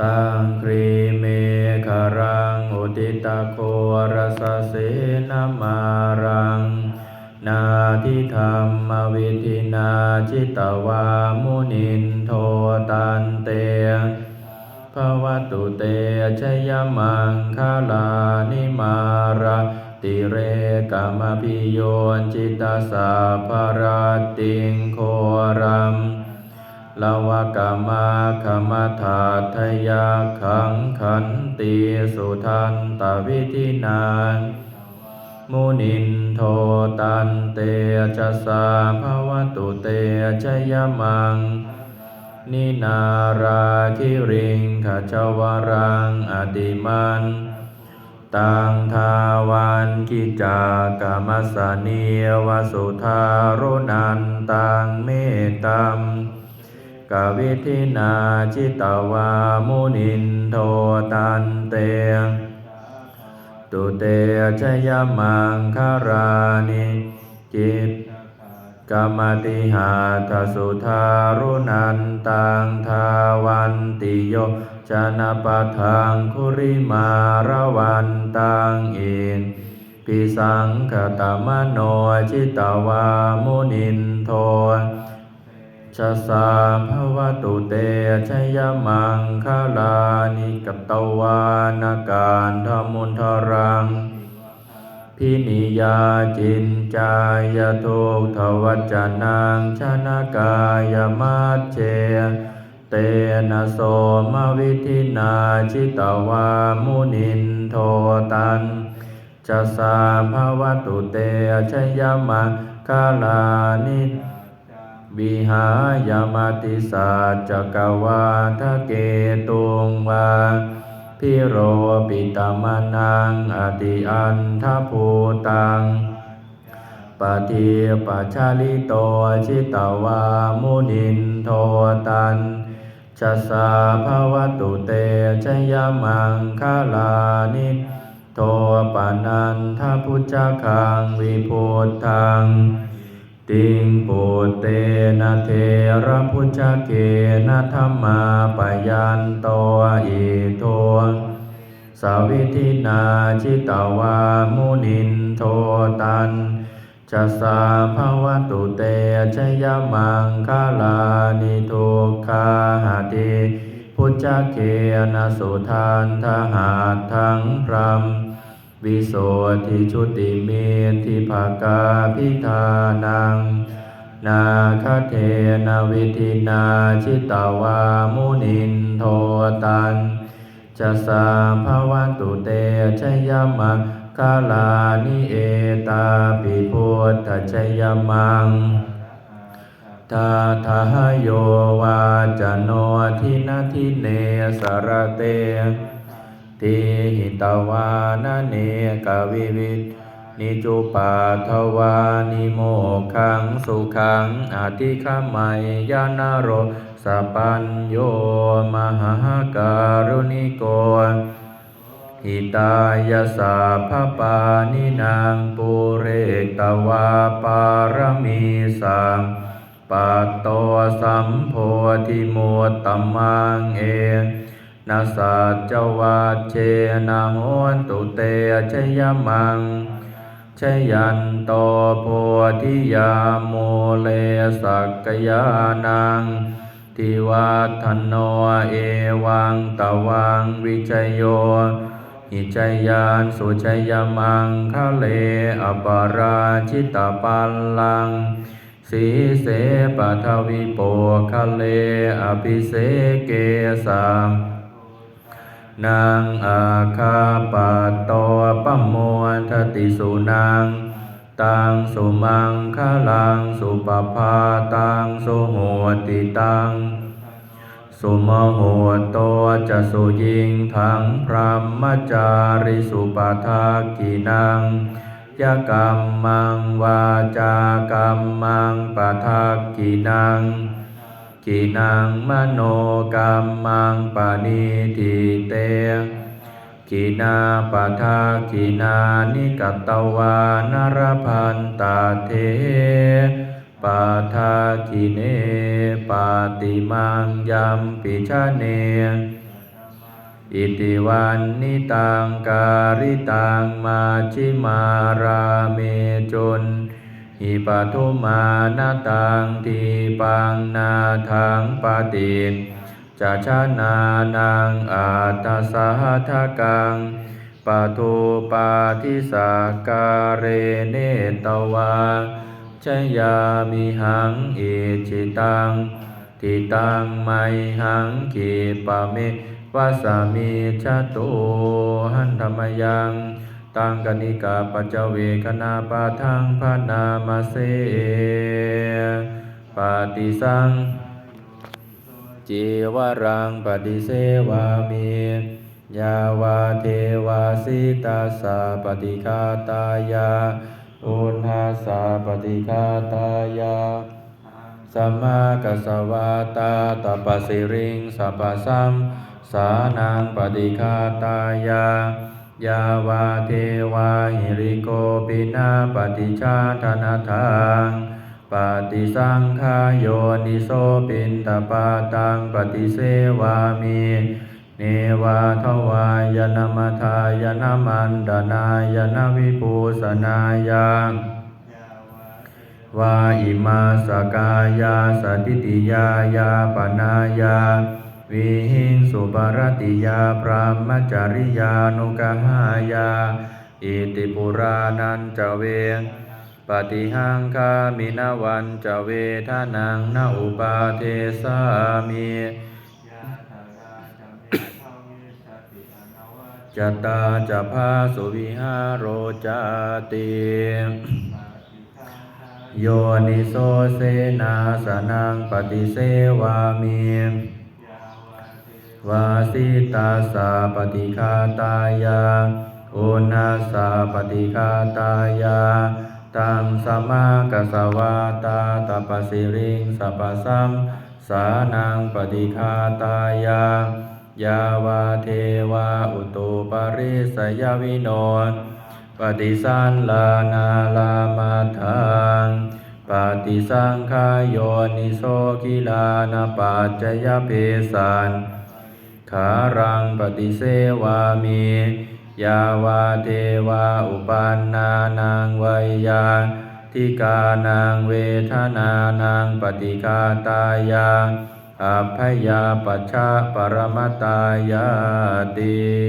ตังครีเมฆรังอุติตะโครสเสนามารัง นาทิธรรมวิธินาจิตวามุนินโทตันเตภวตุเตชยมังคาลานิมาราติเรกามพิโยนจิตตสาภรติงโครัม ลาวกามาคมถาทยาขังขันติสุทันตวิธินานมุนินโทตันเตชะสาภวตุเตชยมัง นินาราคิริงขจวรังอติมันตังทาวันกิจากามัสเนียวสุธารุนันตังเมตตัม กวิธินาจิตวามุนินโทตันเตตุเตชยมังคารานิจิตกรรมติหาทสุธารุนันตังทาวันติโยชนะปะทังคุริมาระวันตังอินปิสังขตมโนจิตวามุนินโท ชะสาภวตุเตชยมังคาลานิกตวานาการธมุนทรัง พินิยาจินจายทุกทวัจนางชนะกายมัจเจเตนะโสมวิธินาจิตวามุนินโทตันจะสาภวตุเตชยมังคาลานิ บิหายามาติสาจกวาทะเกตุงวาพิโรปิตามานังอติอันทภูตังปฏิปัชาลิโตชิตวามุนินโทตันชัสาภวตุเตชยมังคาลานิโทปานันทพุจคังวิพุทธัง ติงปุเตนะเทระพุชเกนะธรรมาปยันโตอิโทสาวิธินาชิตาวามุนินโทตันจะสาภาวตุเตชยมังคาลานิทุกขาหาติพุชเกนะสุทานทหาทั้งพรหม วิโสทิชุติเมทิภากาพิธานัง นาคเทนาวิธินาชิตาวามุนินโทตันจะสาภวตุเตชยมังคาลานิเอตาปิพุทธชยมังทาทาโยวาจโนทินาทิเนสรเต ทิหิตวานะเนกวิวิตนิจุปาทวานิโมขังสุขังอธิขมัยยานโรสปัญโยมหาการุณิโกหิตายาสาภปานินางปุเรกตวาปารมีสังปัตโตสัมโพธิโมตตมังเอ นาสัจจวัชเชนะโหนตุเตชยมังชยันโตโพธิยาโมเลสักกยานังทิวัฒโนเอวังตวังวิจโยหิจยานสุชยมังคะเลอปาราชิตาปัลลัง สีเสปทวิโปคะเลอภิเสเกสัง นางอาคาปะโตปะโมทติสุนางตังสุมังคลังสุปภาตังสุโหติตัง สุมโหโตจะสุยิงทังพรหมจาริสุปทากินังยกรรมังวาจากรรมังปทากินัง กินังมโนกรรมังปานิทิเตกินาปะทากินานิกัตตวานรพันตาเทปาทากิเนปาติมังยัมปิชะเน อิติวันนิตังการิตังมาชิมาราเมจุน หิปทุมานาตังทีปังนาทังปติจะชนานังอาตสาทกังปทุปาทิสาการเนตวาชยามิหังอิจิตังทิตังไมหังกีปะเมวาสามิชะโตหันธรรมยัง ตังกนิกาปัจจเวคณาปะทังพนามาเสปฏิสังจีวรังปฏิเสวามิยาวาเทวาสิตาสาปฏิคาตายาอุณาสาปฏิคาตายาสัมมากัสวาตาตปสิริงสัพสัมสานังปฏิคาตายา ยาวาเทวาหิริโกปินาปฏิชาธนาทังปฏิสังขายโยนิโสปินตปาตังปฏิเสวามิเนวาทวายนามัทายนามันดานายนาวิปูสนายางวาอิมาสกายาสติติยายาปนายา วิหิงสุปรติยาพรหมจริยานุกหายา อิติปุรานันจเวงปฏิหังคามินาวันจเวทานังนาอุปาเทสามิจตาจะพาสุวิหารโรจาติโยนิโสเสนาสนังปฏิเสวามิ วาสิตาสาปฏิคาตายาโอนาสาปฏิคาตายาตังสมากัสวาตาตปสิริงสัพสัมสานังปฏิคาตายายาวาเทวาอุตุปาริสยวิโนนปฏิสันลานาลามาทังปฏิสังขายโยนิโสกิลานาปัจจยเพสัน ขารังปฏิเสวามียาวาเทวาอุปันนานังไวยาทิกานางเวทนานังปฏิคาตายาอัยยาปัชชะปรมตายาติ